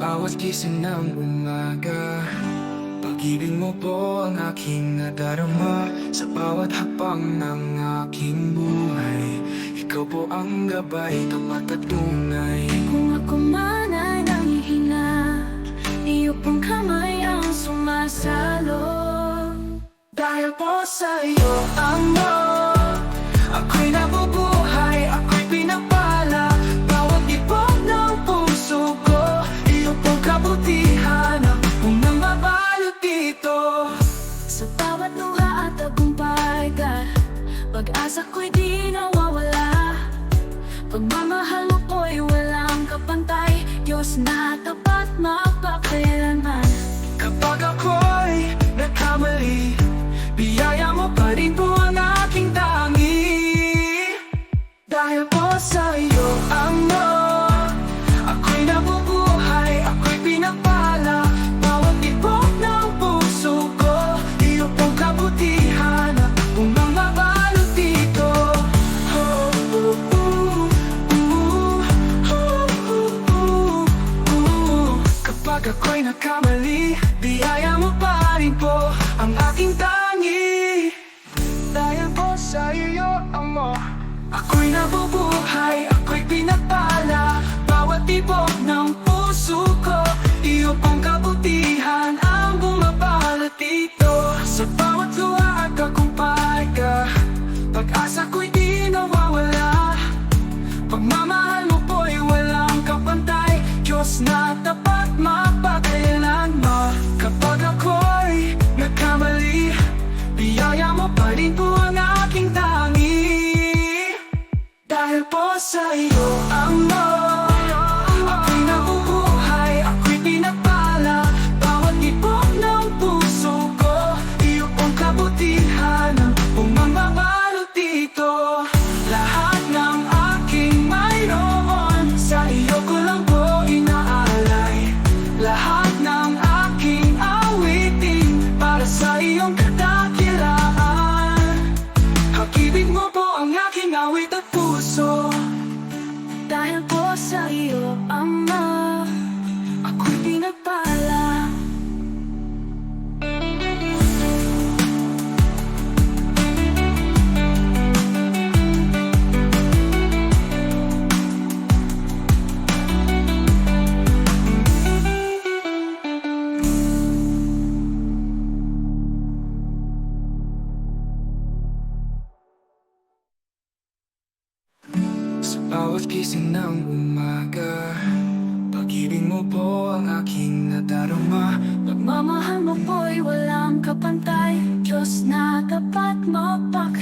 Bawat gising ng umaga Pag-ibig mo po ang aking nadarama Sa bawat hapang ng aking buhay. Ikaw po ang gabay, tamat at tunay Kung ako man ay nanghihina Iyo pong kamay ang sumasalo. Dahil po sa'yo ang mga Pag-asa ko'y di nawawala. Pagmamahal mo ko'y walang kapantay. Diyos na tapat mapakailanman Pag ako'y nakamali, biyaya mo pa cuerpo sa'yo ang so Bawat gising ng umaga Pag-ibig mo po ang aking nadarama. Pagmamahal mo po'y walang kapantay. Diyos na tapat mapak